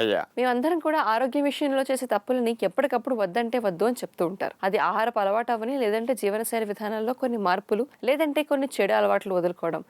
అయ్యా. మేమందరం కూడా ఆరోగ్య విషయంలో చేసే తప్పులని ఎప్పటికప్పుడు వద్దంటే వద్దు అని చెప్తూ ఉంటారు. అది ఆహారపు అలవాటు అవని లేదంటే జీవనశైలి విధానాల్లో కొన్ని మార్పులు లేదంటే కొన్ని చెడు అలవాట్లు వదులుకోవడం.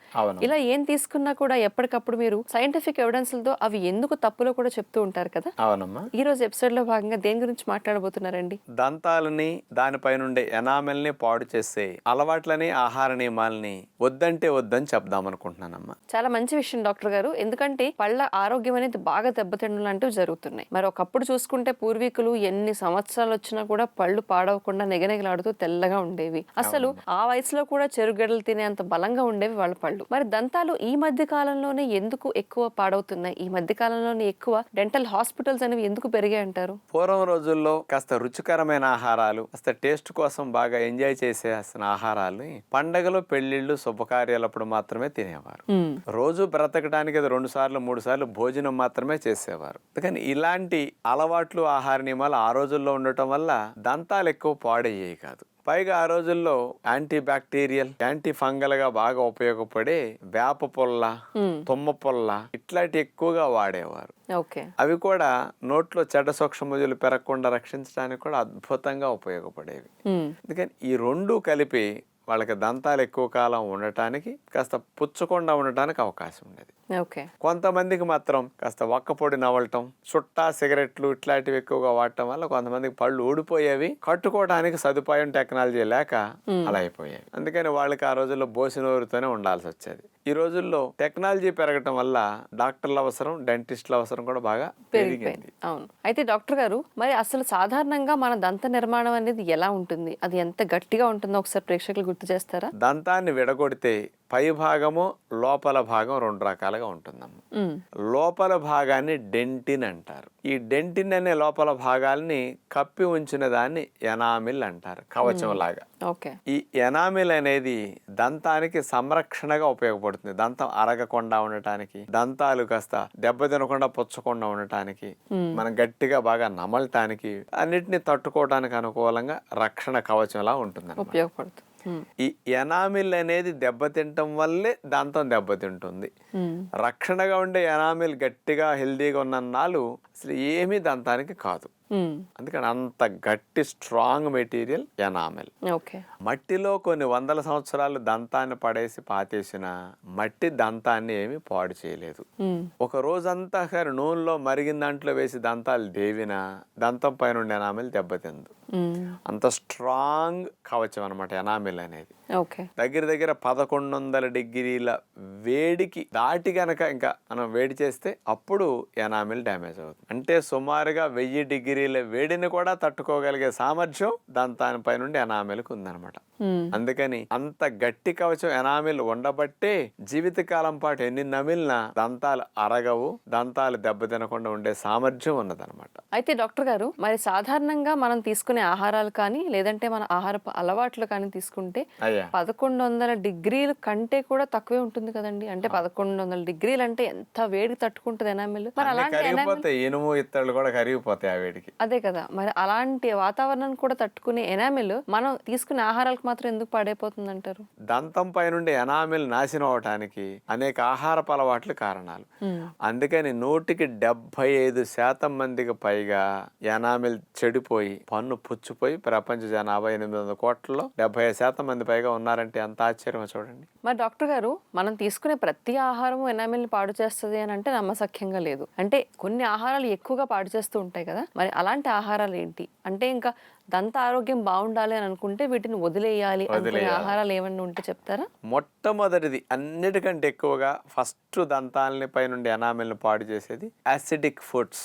ఇలా ఏం తీసుకున్నా కూడా ఎప్పటికప్పుడు మీరు సైంటిఫిక్ ఎవిడెన్స్లతో అవి ఎందుకు తప్పులో కూడా చెప్తూ ఉంటారు కదా? అవునమ్మా. ఈ రోజు ఎపిసోడ్లో భాగంగా దేని గురించి మాట్లాడబోతున్నారండి? దంతాలని దానిపై నుండి ఎనామెల్ని పాడు చేసే అలవాట్లని ఆహార నియమాలని వద్దంటే వద్దని చెప్దాం అనుకుంటున్నానమ్మా చాలా మంచి విషయం డాక్టర్ గారు. ఎందుకంటే పళ్ళ ఆరోగ్యం అనేది బాగా దెబ్బతిండలు అంటూ జరుగుతున్నాయి. మరి ఒకప్పుడు చూసుకుంటే పూర్వీకులు ఎన్ని సంవత్సరాలు వచ్చినా కూడా పళ్ళు పాడవకుండా నెగనెగలాడుతూ తెల్లగా ఉండేవి. అసలు ఆ వయసులో కూడా చెరుగడ్డలు తినేంత బలంగా ఉండేవి వాళ్ళ పళ్ళు. మరి దంతాలు ఈ మధ్య కాలంలోనే ఎందుకు ఎక్కువ పాడవుతున్నాయి? ఈ మధ్య కాలంలోనే ఎక్కువ డెంటల్ హాస్పిటల్స్ అనేవి ఎందుకు పెరిగాయి అంటారు? పూర్వం రోజుల్లో కాస్త రుచికరమైన ఆహారాలు కాస్త టేస్ట్ కోసం బాగా ఎంజాయ్ చేసేసిన ఆహారాలు పండగలు పెళ్ళిళ్ళు శుభకార్యాలప్పుడు మాత్రమే తినేవారు. రోజు బ్రతకడానికి రెండు సార్లు మూడు సార్లు భోజనం మాత్రమే చేసేవారు. కానీ ఇలాంటి అలవాట్లు ఆహార నియమాలు ఆ రోజుల్లో ఉండటం వల్ల దంతాలు ఎక్కువ పాడయ్యేవి కాదు. పైగా ఆ రోజుల్లో యాంటీ బ్యాక్టీరియల్ యాంటీ ఫంగల్గా బాగా ఉపయోగపడే వేప పొల్ల తుమ్మ పొల్ల ఇట్లాంటి ఎక్కువగా వాడేవారు. అవి కూడా నోట్లో చెడ్డ సూక్ష్మజీవులు పెరగకుండా రక్షించడానికి కూడా అద్భుతంగా ఉపయోగపడేవి. అందుకని ఈ రెండు కలిపి వాళ్ళకి దంతాలు ఎక్కువ కాలం ఉండటానికి కాస్త పుచ్చకుండా ఉండటానికి అవకాశం ఉండేది. కొంతమందికి మాత్రం కాస్త ఒక్కపొడి నవలటం చుట్టా సిగరెట్లు ఇట్లాంటివి ఎక్కువగా వాడటం వల్ల కొంతమందికి పళ్ళు ఊడిపోయేవి. కట్టుకోవడానికి సదుపాయం టెక్నాలజీ లేక అలా అయిపోయాయి అందుకని వాళ్ళకి ఆ రోజుల్లో బోసినోరుతోనే ఉండాల్సి వచ్చేది. ఈ రోజుల్లో టెక్నాలజీ పెరగటం వల్ల డాక్టర్ల అవసరం డెంటిస్ట్ల అవసరం కూడా బాగా పెరిగింది. అవును. అయితే డాక్టర్ గారు మరి అసలు సాధారణంగా మన దంత నిర్మాణం అనేది ఎలా ఉంటుంది? అది ఎంత గట్టిగా ఉంటుందో ఒకసారి ప్రేక్షకులు గుర్తు చేస్తారా? దంతాన్ని విడగొడితే పై భాగము లోపల భాగం రెండు రకాలుగా ఉంటుందమ్మ. లోపల భాగాన్ని డెంటిన్ అంటారు. ఈ డెంటిన్ అనే లోపల భాగాల్ని కప్పి ఉంచిన దాన్ని ఎనామిల్ అంటారు కవచం లాగా. ఈ ఎనామిల్ అనేది దంతానికి సంరక్షణగా ఉపయోగపడుతుంది. దంతం అరగకుండా ఉండటానికి దంతాలు కాస్త దెబ్బ తినకుండా పుచ్చకుండా ఉండటానికి మనం గట్టిగా బాగా నమలటానికి అన్నిటిని తట్టుకోవడానికి అనుకూలంగా రక్షణ కవచంలా ఉంటుంది ఉపయోగపడుతుంది. ఈ ఎనామిల్ అనేది దెబ్బతింటం వల్లే దంతం దెబ్బతింటుంది రక్షణగా ఉండే ఎనామిల్ గట్టిగా హెల్దీగా ఉన్న నాలు అసలు ఏమీ దంతానికి కాదు. అందుకని అంత గట్టి స్ట్రాంగ్ మెటీరియల్ ఎనామిల్. ఓకే. మట్టిలో కొన్ని వందల సంవత్సరాలు దంతాన్ని పడేసి పాతేసిన మట్టి దంతాన్ని ఏమీ పాడు చేయలేదు. ఒక రోజంతా సరే నూనెలో మరిగిన దాంట్లో వేసి దంతాలు దేవిన దంతం పైన ఉండే ఎనామిల్ దెబ్బతిందు అంత స్ట్రాంగ్ కవచం అనమాట ఎనామిల్ అనేది. ఓకే. దగ్గర దగ్గర పదకొండు వందల డిగ్రీల వేడికి దాటి గనక ఇంకా మనం వేడి చేస్తే అప్పుడు ఎనామిల్ డ్యామేజ్ అవుతుంది. అంటే సుమారుగా వెయ్యి డిగ్రీల వేడిని కూడా తట్టుకోగలిగే సామర్థ్యం దంతానిపై నుండి ఎనామిల్కి ఉందన్నమాట ఉమ్, అందుకని అంత గట్టి కవచం ఎనామిల్ ఉండబట్టే జీవితకాలం పాటు ఎన్ని నమిలినా దంతాలు అరగవు దంతాలు దెబ్బతినకుండా ఉండే సామర్థ్యం ఉన్నదన్నమాట. అయితే డాక్టర్ గారు మరి సాధారణంగా మనం తీసుకునే ఆహారాలు కానీ లేదంటే మన ఆహారపు అలవాట్లు కానీ తీసుకుంటే పదకొండు వందల డిగ్రీల కంటే కూడా తక్కువే ఉంటుంది కదండి. అంటే పదకొండు వందల డిగ్రీలు అంటే ఎంత వేడి తట్టుకుంటుంది ఎనామిల్? మరి అలాంటి ఇనుము ఇత్తళ్ళు కూడా కరిగిపోతాయి ఆ వేడికి. అదే కదా. మరి అలాంటి వాతావరణాన్ని కూడా తట్టుకునే ఎనామిల్ మనం తీసుకునే ఆహారాలకు మాత్రం ఎందుకు పాడైపోతుంది అంటారు దంతం పై నుండి ఎనామిల్ నాశనం అవటానికి అనేక ఆహారపు అలవాట్లు కారణాలు అందుకని నూటికి డెబ్బై ఐదు శాతం మందికి పైగా ఎనామిల్ చెడిపోయి పన్ను పుచ్చిపోయి ప్రపంచ జనాభా ఎనిమిది వందల కోట్లలో డెబ్బై ఐదు శాతం మంది పైగా ఉన్నారంటే ఎంత ఆశ్చర్యమో చూడండి. మరి డాక్టర్ గారు మనం తీసుకునే ప్రతి ఆహారము ఎనామిల్ని పాడు చేస్తుంది అని అంటే నమ్మసఖ్యంగా లేదు. అంటే కొన్ని ఆహారాలు ఎక్కువగా పాడు చేస్తూ ఉంటాయి కదా. మరి అలాంటి ఆహారాలు ఏంటి? అంటే ఇంకా దంత ఆరోగ్యం బాగుండాలి అని అనుకుంటే వీటిని వదిలేయాలి అనుకునే. ఆహారాలు ఏమన్నా ఉంటే చెప్తారా? మొట్టమొదటిది అన్నిటికంటే ఎక్కువగా ఫస్ట్ దంతాలని పై నుండి ఎనామిల్ని పాడు చేసేది యాసిడిక్ ఫుడ్స్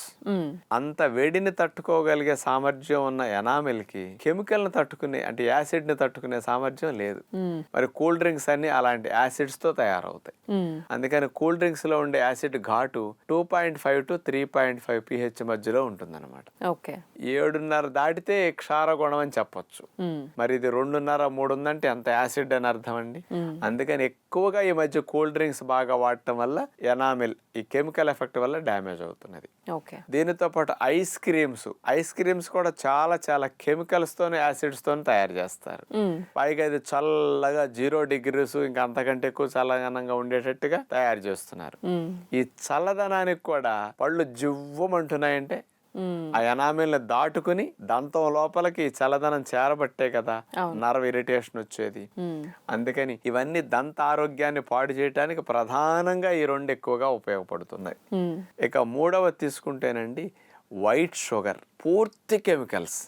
అంత వేడిని తట్టుకోగలిగే సామర్థ్యం ఉన్న ఎనామిల్కి కెమికల్ని తట్టుకునే అంటే యాసిడ్ని తట్టుకునే సామర్థ్యం లేదు. మరి కూల్ డ్రింక్స్ అన్ని అలాంటి యాసిడ్స్తో తయారవుతాయి అందుకని కూల్ డ్రింక్స్లో ఉండే యాసిడ్ ఘాటు two point five to three point five pH మధ్యలో ఉంటుందన్నమాట. ఓకే. ఏడున్నర దాటితే క్షార గుణం అని చెప్పొచ్చు. మరి ఇది రెండున్నర మూడు ఉందంటే ఎంత యాసిడ్ అని అర్థం అండి అందుకని ఎక్కువగా ఈ మధ్య కూల్ డ్రింక్స్ బాగా వాడటం వల్ల ఎనామిల్ ఈ కెమికల్ ఎఫెక్ట్ వల్ల డ్యామేజ్ అవుతున్నది దీనితో పాటు ఐస్ క్రీమ్స్ ఐస్ క్రీమ్స్ కూడా చాలా చాలా కెమికల్స్ తోని యాసిడ్స్ తోని తయారు చేస్తారు. పైగా ఇది చల్లగా జీరో డిగ్రీస్ ఇంకా అంతకంటే ఎక్కువ చల్లదనంగా ఉండేటట్టుగా తయారు చేస్తున్నారు. ఈ చల్లదనానికి కూడా పళ్ళు జివ్వమంటున్నాయంటే. ఆ ఎనామిల్ని దాటుకుని దంతం లోపలికి చల్లదనం చేరబట్టే కదా నర్వ్ ఇరిటేషన్ వచ్చేది. అందుకని ఇవన్నీ దంత ఆరోగ్యాన్ని పాడు చేయడానికి ప్రధానంగా ఈ రెండు ఎక్కువగా ఉపయోగపడుతున్నాయి. ఇక మూడవ తీసుకుంటేనండి వైట్ షుగర్ పూర్తి కెమికల్స్.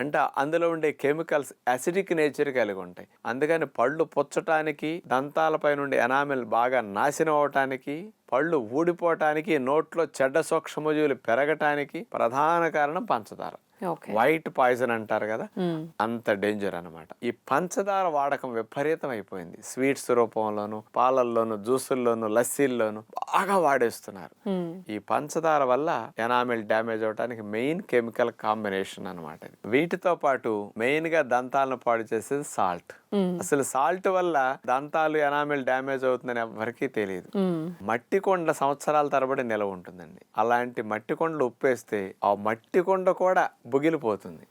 అంటే అందులో ఉండే కెమికల్స్ అసిడిక్ నేచర్ కలిగి ఉంటాయి. అందుకని పళ్ళు పుచ్చటానికి దంతాలపై నుండి ఎనామిల్ బాగా నాశనం అవటానికి పళ్ళు ఊడిపోవటానికి నోట్లో చెడ్డ సూక్ష్మజీవులు పెరగటానికి ప్రధాన కారణం పంచదార. వైట్ పాయిజన్ అంటారు కదా. అంత డేంజర్ అన్నమాట ఈ పంచదార వాడకం విపరీతం అయిపోయింది స్వీట్స్ రూపంలోను పాలల్లోను జ్యూసుల్లోను లస్సీల్లోను బాగా వాడేస్తున్నారు. ఈ పంచదార వల్ల ఎనామిల్ డ్యామేజ్ అవడానికి మెయిన్ కెమికల్ కాంబినేషన్ అనమాట వీటితో పాటు మెయిన్గా దంతాలను పాడు చేసేది సాల్ట్. అసలు సాల్ట్ వల్ల దంతాలు ఎనామిల్ డ్యామేజ్ అవుతుందని ఎవరికీ తెలియదు. మట్టి కొండ సంవత్సరాల తరబడి నిలవ ఉంటుందండి. అలాంటి మట్టి కొండలు ఉప్పేస్తే ఆ మట్టి కొండ కూడా బుగిలిపోతుంది.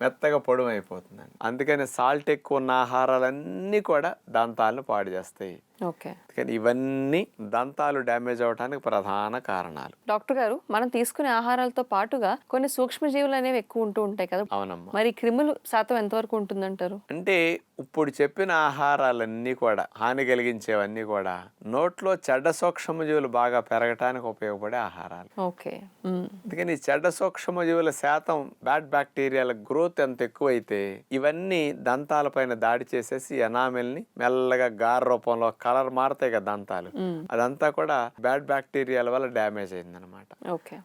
మెత్తగా పొడవు అయిపోతుందండి అందుకని సాల్ట్ ఎక్కువ ఉన్న ఆహారాలన్నీ కూడా దంతాలను పాడు చేస్తాయి. ఓకే. కానీ ఇవన్నీ దంతాలు డ్యామేజ్ అవడానికి ప్రధాన కారణాలు. డాక్టర్ గారు మనం తీసుకునే ఆహారాలతో పాటుగా కొన్ని సూక్ష్మజీవులు అనేవి ఎక్కువ ఉంటూ ఉంటాయి కదా. అవునమ్మా. మరి క్రిములు శాతం ఎంతవరకు ఉంటుందంటారు? అంటే ఇప్పుడు చెప్పిన ఆహారాలన్నీ కూడా హాని కలిగించేవన్నీ కూడా నోట్లో చెడ్డ సూక్ష్మజీవులు బాగా పెరగటానికి ఉపయోగపడే ఆహారాలు. ఓకే. అందుకని ఈ చెడ్డ సూక్ష్మజీవుల శాతం బ్యాడ్ బ్యాక్టీరియాల గ్రోత్ ఎంత ఎక్కువైతే ఇవన్నీ దంతాలపైన దాడి చేసేసి ఎనామిల్ని మెల్లగా గార రూపంలో కలర్ మారుతాయి కదా దంతాలు. అదంతా కూడా బ్యాడ్ బ్యాక్టీరియాల వల్ల డ్యామేజ్ అయిందనమాట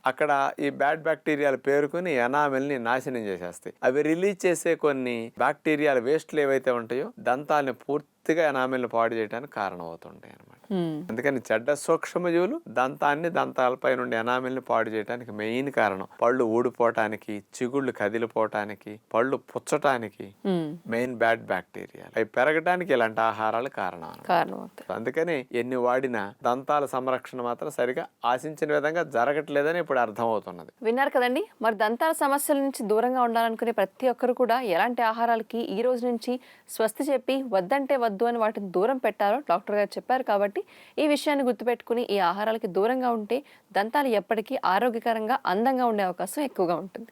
అక్కడ ఈ బ్యాడ్ బ్యాక్టీరియాలు పేరుకుని ఎనామిల్ని నాశనం చేసేస్తాయి. అవి రిలీజ్ చేసే కొన్ని బ్యాక్టీరియాల వేస్ట్లు ఏవైతే ఉంటాయో దంతాలని పూర్తిగా ఎనామిల్ని పాడు చేయడానికి కారణమవుతుంటాయి అనమాట. అందుకని చెడ్డ సూక్ష్మజీవులు దంతాన్ని దంతాలపై నుండి ఎనామిల్ని పాడు చేయడానికి మెయిన్ కారణం. పళ్ళు ఊడిపోవటానికి చిగుళ్ళు కదిలిపోవటానికి పళ్ళు పుచ్చటానికి. Main bad bacteria. అవి పెరగడానికి ఇలాంటి ఆహారాలు కారణం. అందుకని ఎన్ని వాడినా దంతాల సంరక్షణ మాత్రం సరిగా ఆశించిన విధంగా జరగట్లేదని ఇప్పుడు అర్థమవుతున్నది. విన్నారు కదండి? మరి దంతాల సమస్యల నుంచి దూరంగా ఉండాలనుకునే ప్రతి ఒక్కరు కూడా ఎలాంటి ఆహారాలకి ఈ రోజు నుంచి స్వస్తి చెప్పి వద్దంటే వద్దు అని వాటిని దూరం పెట్టారో డాక్టర్ గారు చెప్పారు కాబట్టి ఈ విషయాన్ని గుర్తుపెట్టుకుని ఈ ఆహారాలకి దూరంగా ఉంటే దంతాలు ఎప్పటికీ ఆరోగ్యకరంగా అందంగా ఉండే అవకాశం ఎక్కువగా ఉంటుంది.